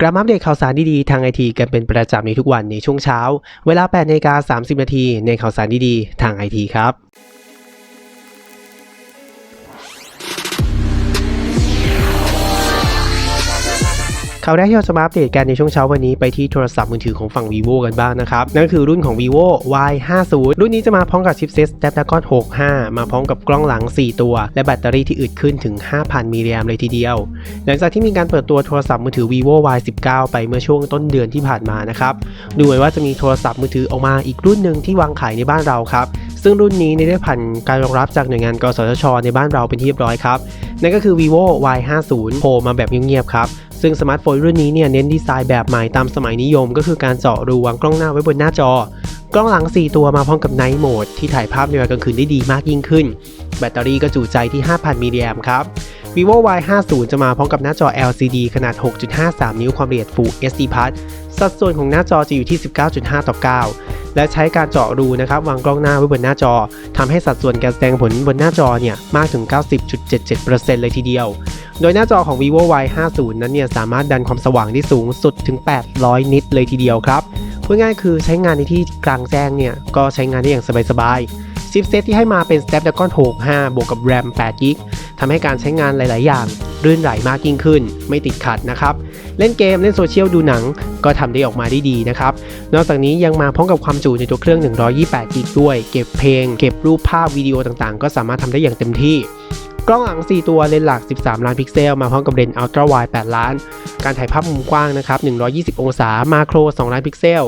กลับมาอัปเดตข่าวสารดีๆ ทางไอทีกันเป็นประจำในทุกวันในช่วงเช้า เวลา8นาฬิกา30 นาทีในข่าวสารดีๆ ทางไอทีครับ ข่าวแรกที่เราจะมาอัปเดตกันในช่วงเช้าวันนี้ไปที่โทรศัพท์มือถือของฝั่ง vivo กันบ้างนะครับ นั่นก็คือรุ่นของ vivo y 5 0รุ่นนี้จะมาพร้อมกับชิปเซ็ต snapdragon 65 มาพร้อมกับกล้องหลัง 4 ตัว และแบตเตอรี่ที่อึดขึ้นถึง 5,000 มิลลิแอมเลยทีเดียว หลังจากที่มีการเปิดตัวโทรศัพท์มือถือ vivo y 19ไปเมื่อช่วงต้นเดือนที่ผ่านมานะครับดูเหมือนว่าจะมีโทรศัพท์มือถือออกมาอีกรุ่นหนึ่งที่วางขายในบ้านเราครับ ซึ่งรุ่นนี้ได้ผ่านการรองรับจากหน่วยงานกสทช ในบ้านเราเป็นที่เรียบร้อยครับ นั่นก็คือ vivo y 5 0โผล่มาแบบเงียบๆครับ ซึ่งสมาร์ทโฟนรุ่นนี้เนี่ยเน้นดีไซน์แบบใหม่ตามสมัยนิยม ก็คือการเจาะรูวางกล้องหน้าไว้บนหน้าจอ กล้องหลัง 4 ตัวมาพร้อมกับ Night Mode ที่ถ่ายภาพในเวลากลางคืนได้ดีมากยิ่งขึ้น แบตเตอรี่ก็จุใจที่ 5,000มิลลิแอมครับ vivo y 5 0จะมาพร้อมกับหน้าจอ LCD ขนาด 6.53 นิ้วความละเอียด Full HD Plus สัดส่วนของหน้าจอจะอยู่ที่ 19.5 ต่อ 9 และใช้การเจาะรูนะครับวางกล้องหน้าไว้บนหน้าจอทำให้สัดส่วนการแสดงผลบนหน้าจอเนี่ยมากถึง 90.77%เลยทีเดียว โดยหน้าจอของ vivo y 5 0นั้นเนี่ยสามารถดันความสว่างได้สูงสุดถึง 800 นิตเลยทีเดียวครับพูดง่ายคือใช้งานในที่กลางแจ้งเนี่ยก็ใช้งานได้อย่างสบายๆชิปเซตที่ให้มาเป็น Snapdragon 65บวกกับ RAM 8 GB ทำให้การใช้งานหลาย ๆ อย่าง รื่นไหลมากยิ่งขึ้น ไม่ติดขัดนะครับ เล่นเกมเล่นโซเชียลดูหนังก็ทำได้ออกมาได้ดีนะครับ นอกจากนี้ยังมาพร้อมกับความจุในตัวเครื่อง 128 กิกด้วย เก็บเพลง เก็บรูปภาพวิดีโอต่างๆ ก็สามารถทำได้อย่างเต็มที่กล้องหลัง 4 ตัวเลนส์หลัก 13 ล้านพิกเซล มาพร้อมกับเลนส์อัลตร้าไวด์8ล้าน การถ่ายภาพมุมกว้างนะครับ 120 องศา มาโคร 2 ล้านพิกเซล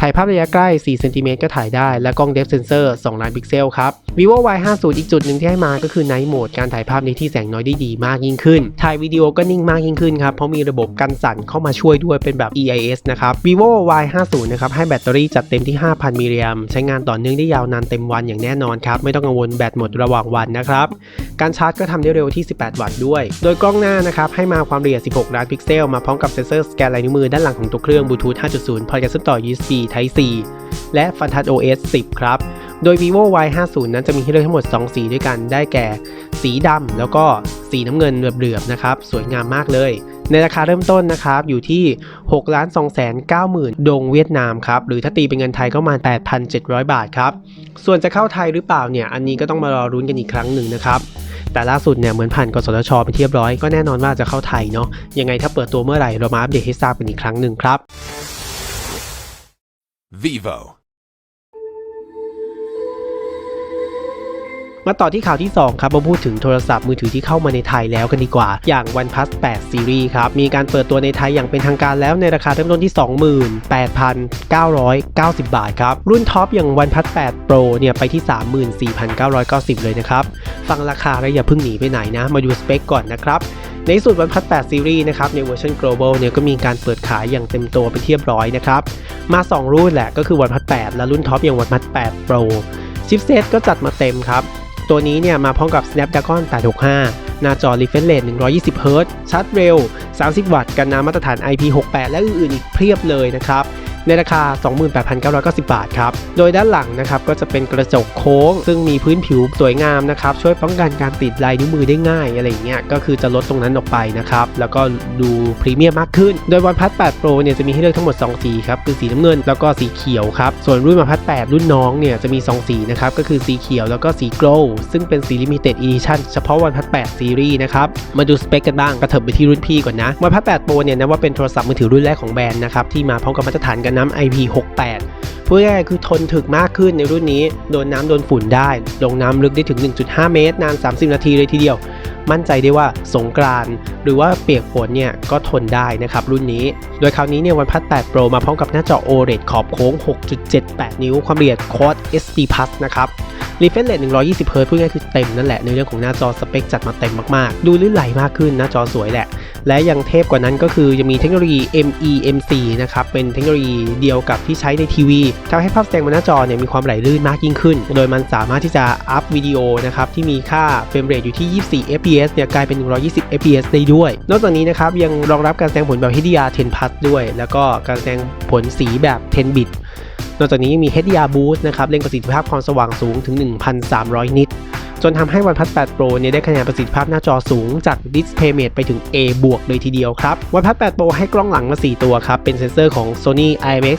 ถ่ายภาพระยะใกล้ 4 เซนติเมตรก็ถ่ายได้ และกล้องเดฟเซนเซอร์ 2 ล้านพิกเซลครับ vivo y 5 0อีกจุดหนึ่งที่ให้มาก็คือ Night Mode การถ่ายภาพในที่แสงน้อยได้ดีมากยิ่งขึ้น ถ่ายวิดีโอก็นิ่งมากยิ่งขึ้นครับ เพราะมีระบบกันสั่นเข้ามาช่วยด้วยเป็นแบบ EIS นะครับ vivo y 5 0นะครับ ให้แบตเตอรี่จัดเต็มที่ 5,000มิลลิแอมใช้งานต่อเนื่องได้ยาวนานเต็มวันอย่างแน่นอนครับ ไม่ต้องกังวลแบตหมดระหว่างวันนะครับ การชาร์จก็ทำได้เร็วที่ 18 วัตต์ด้วย โดยกล้องหน้านะครับให้มาความละเอียด 16 ล้านพิกเซล มาพร้อมกับเซ็นเซอร์สแกนลายนิ้วมือด้านหลังของตัวเครื่องบลูทูธ5.0พอร์ตการเชื่อมต่อ USB Type C และ f a n t a s OS 10 ครับ โดย vivo y 5 0นั้นจะมีให้เลือกทั้งหมด 2 สีด้วยกันได้แก่ สีดำแล้วก็สีน้ำเงินเหลือบๆนะครับ สวยงามมากเลย ในราคาเริ่มต้นนะครับ อยู่ที่ 6 2 9 0 0 0ดงเวียดนามครับ หรือถ้าตีเป็นเงินไทยก็ประมาณ8,700 บาทครับ ส่วนจะเข้าไทยหรือเปล่าเนี่ย อันนี้ก็ต้องมารอรุ้นกันอีกครั้งหนึ่งนะครับแต่ล่าสุดเนี่ยเหมือนผ่านกสทชเป็นที่เรียบร้อยก็แน่นอนว่าจะเข้าไทยเนาะยังไงถ้าเปิดตัวเมื่อไหร่เรามาอัปเดตให้ทราบกันอีกครั้งหนึ่งครับ Vivo. มาต่อที่ข่าวที่ 2 ครับมาพูดถึงโทรศัพท์มือถือที่เข้ามาในไทยแล้วกันดีกว่า อย่าง OnePlus 8 Series ครับ มีการเปิดตัวในไทยอย่างเป็นทางการแล้วในราคาเริ่มต้นที่ 28,990 บาทครับ รุ่นท็อปอย่าง OnePlus 8 Pro เนี่ยไปที่ 34,990 เลยนะครับ ฟังราคาแล้วอย่าเพิ่งหนีไปไหนนะ มาดูสเปคก่อนนะครับ ในสุดวันพัฒ8 Series นะครับในเวอร์ชัน global เนี่ยก็มีการเปิดขายอย่างเต็มตัวไปเทียบร้อยนะครับ มา 2 รุ่นแหละก็คือวันพัฒ8และรุ่นท็อปอย่างวันพัฒ8 Pro ชิปเซตก็จัดมาเต็มครับ ตัวนี้เนี่ยมาพร้อมกับ Snapdragon 865 หน้าจอ refresh rate 120 Hz ชาร์จเร็ว 30 วัตต์ กันน้ำมาตรฐาน IP68 และอื่นๆอีกเพียบเลยนะครับ ในราคา 28,990 บาทครับ โดยด้านหลังนะครับก็จะเป็นกระจกโค้ง ซึ่งมีพื้นผิวสวยงามนะครับ ช่วยป้องกันการติดลายนิ้วมือได้ง่ายอะไรเงี้ย ก็คือจะลดตรงนั้นออกไปนะครับ แล้วก็ดูพรีเมียมมากขึ้น โดย OnePlus 8 Pro เนี่ยจะมีให้เลือกทั้งหมด 2 สีครับ คือสีน้ำเงินแล้วก็สีเขียวครับ ส่วนรุ่น OnePlus 8รุ่นน้องเนี่ยจะมี 2 สีนะครับ ก็คือสีเขียวแล้วก็สี Glow ซึ่งเป็นสี Limited Edition เฉพาะ OnePlus 8 Series นะครับ มาดูสเปคกันบ้างกระเถิบไปที่รุ่นพี่ก่อนนะ OnePlus 8 Pro เนี่ยนะว่าเป็นโทรศัพท์มือถือรุ่นแรกของแบรนด์นะครับที่มาพร้อมกับมาตรฐานกันน้ำ IP68 พูดง่ายคือทนถึกมากขึ้นในรุ่นนี้ โดนน้ำโดนฝุ่นได้ ลงน้ำลึกได้ถึง 1.5 เมตร นาน 30 นาทีเลยทีเดียว มั่นใจได้ว่าสงกรานหรือว่าเปียกฝนเนี่ยก็ทนได้นะครับรุ่นนี้ โดยคราวนี้เนี่ย OnePlus 8 Pro มาพร้อมกับหน้าจอ OLED ขอบโค้ง 6.78 นิ้ว ความละเอียด Quad HD Plus นะครับ Refresh Rate 120 Hz พูดง่ายคือเต็มนั่นแหละในเรื่องของหน้าจอสเปคจัดมาเต็มมากๆ ดูลื่นไหลมากขึ้นหน้าจอสวยแหละ และยังเทพกว่านั้นก็คือยังมีเทคโนโลยี MEMC นะครับ เป็นเทคโนโลยีเดียวกับที่ใช้ในทีวีทำให้ภาพแสดงบนหน้าจอเนี่ยมีความไหลลื่นมากยิ่งขึ้น โดยมันสามารถที่จะอัพวิดีโอนะครับที่มีค่าเฟรมเรทอยู่ที่ 24 fps เนี่ยกลายเป็น 120 fps ได้ด้วย นอกจากนี้นะครับยังรองรับการแสดงผลแบบ HDR10 Plus ด้วย แล้วก็การแสดงผลสีแบบ 10 bit นอกจากนี้ยังมี HDR Boost นะครับเร่งประสิทธิภาพความสว่างสูงถึง 1,300 นิต จนทำให้ OnePlus 8 Pro เนี่ยได้คะแนนประสิทธิภาพหน้าจอสูงจาก DisplayMate ไปถึง A บวกเลยทีเดียวครับ OnePlus 8 Pro ให้กล้องหลังมา 4 ตัวครับ เป็นเซ็นเซอร์ของ Sony IMX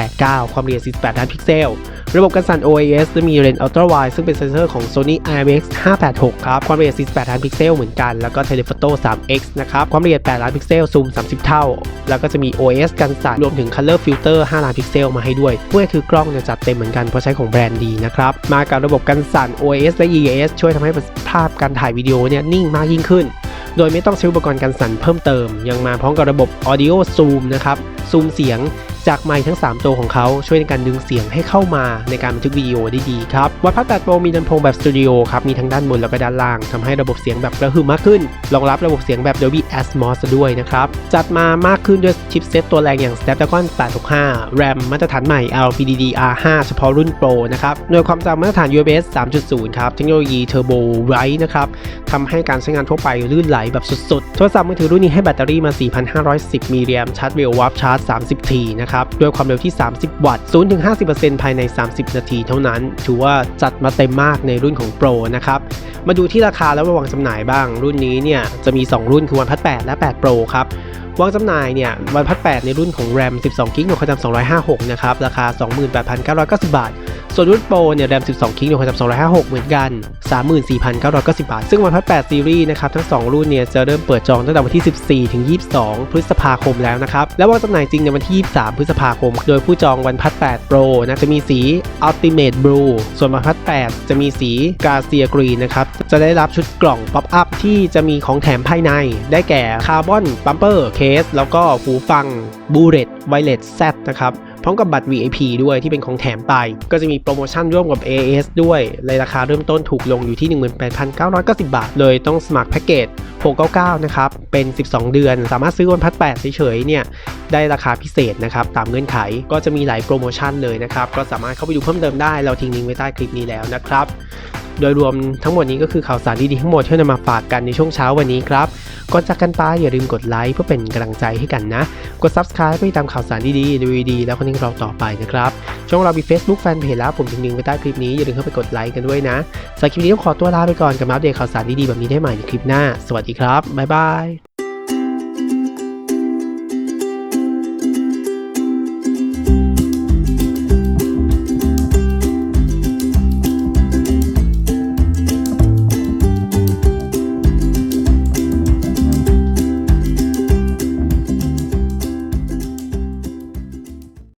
689 ความละเอียด 48 ล้านพิกเซล ระบบกันสั่น OIS และมีเลนส์ Ultra Wide ซึ่งเป็นเซนเซอร์ของ Sony IMX 586 ครับ ความละเอียด 48 ล้านพิกเซลเหมือนกัน แล้วก็ Telephoto 3x นะครับ ความละเอียด 8 ล้านพิกเซล ซูม 30 เท่า แล้วก็จะมี OIS กันสั่น รวมถึง Color Filter 5 ล้านพิกเซลมาให้ด้วยเพวกนี้คือกล้องจะจัดเต็มเหมือนกัน เพราะใช้ของแบรนด์ดีนะครับ มากับระบบกันสั่น OIS และ EAS ช่วยทำให้ภาพการถ่ายวิดีโอเนี่ยนิ่งมากยิ่งขึ้น โดยไม่ต้องใช้อุปกรณ์กันสั่นเพิ่มเติม ยังมาพร้อมกับระบบ Audio Zoom นะครับ ซูมเสียง จากไมค์ทั้ง 3 ตัวของเขาช่วยในการดึงเสียงให้เข้ามาในการบันทึกวิดีโอได้ดีครับวัดพัด8 Pro มีลำโพงแบบสตูดิโอครับมีทั้งด้านบนแล้วก็ด้านล่างทำให้ระบบเสียงแบบกระหึ่มมากขึ้น รองรับระบบเสียงแบบ Dolby Atmos ด้วยนะครับ จัดมามากขึ้นด้วยชิปเซตตัวแรงอย่าง Snapdragon 865 RAM มาตรฐานใหม่ LPDDR5 เฉพาะรุ่น Pro นะครับหน่วยความจำมาตรฐาน USB 3.0 ครับ เทคโนโลยี Turbo Write นะครับทำให้การใช้งานทั่วไปลื่นไหลแบบสุดๆ โทรศัพท์มือถือรุ่นนี้ให้แบตเตอรี่มา 4,510มิลลิแอมชาร์จเร็ววาร์ปชาร์จ 30 ทีนะครับด้วยความเร็วที่ 30 วัตต์ 0-50%ภายใน 30 นาทีเท่านั้น ถือว่าจัดมาเต็มมากในรุ่นของโปรนะครับ มาดูที่ราคาและระวังจำหน่ายบ้าง รุ่นนี้เนี่ยจะมี 2 รุ่นคือวันพัด8และ 8 Pro ครับวางจำหน่ายเนี่ยวันพัด8ในรุ่นของ RAM 12กิกหน่วยความจำ256นะครับ ราคา 28,990 บาท ส่วนรุ่น Pro เนี่ย RAM 12 กิกหน่วยความจำ256 เหมือนกัน 34,990 บาท ซึ่ง OnePlus 8 Series นะครับ ทั้ง 2 รุ่นเนี่ยจะเริ่มเปิดจองตั้งแต่วันที่ 14 ถึง 22 พฤษภาคมแล้วนะครับ และวางจำหน่ายจริงในวันที่ 23 พฤษภาคม โดยผู้จอง OnePlus 8 Pro นะจะมีสี Ultimate Blue ส่วน OnePlus 8จะมีสี Garcia Green นะครับ จะได้รับชุดกล่อง Pop Up ที่จะมีของแถมภายใน ได้แก่ Carbon Bumper Case แล้วก็หูฟัง b l u r e t Wireless Z นะครับ พร้อมกับบัตร VIP ด้วยที่เป็นของแถมไป ก็จะมีโปรโมชั่นร่วมกับ AS ด้วยในราคาเริ่มต้นถูกลงอยู่ที่ 18,990 บาท เลยต้องสมัครแพ็กเกจ 699 นะครับ เป็น 12 เดือน สามารถซื้อวันพัด8เฉยๆ เนี่ย ได้ราคาพิเศษนะครับ ตามเงื่อนไข ก็จะมีหลายโปรโมชั่นเลยนะครับ ก็สามารถเข้าไปดูเพิ่มเติมได้ เราทิ้งลิงก์ไว้ใต้คลิปนี้แล้วนะครับ โดยรวมทั้งหมดนี้ก็คือข่าวสารดีๆทั้งหมดที่นำมาฝากกันในช่วงเช้าวันนี้ครับ ก่อนจากกันไปอย่าลืมกดไลค์เพื่อเป็นกำลังใจให้กันนะ กด Subscribe เพื่อติดตามข่าวสารดีๆดูดีแล้วคนนี้เราต่อไปนะครับช่องเรามี Facebook Fanpage แล้วผมถึงดึงไว้ใต้คลิปนี้อย่าลืมเข้าไปกดไลค์กันด้วยนะสำหรับคลิปนี้ต้องขอตัวลาไปก่อนกับมาอัปเดตข่าวสารดีๆแบบนี้ได้ใหม่ในคลิปหน้า สวัสดีครับบ๊ายบาย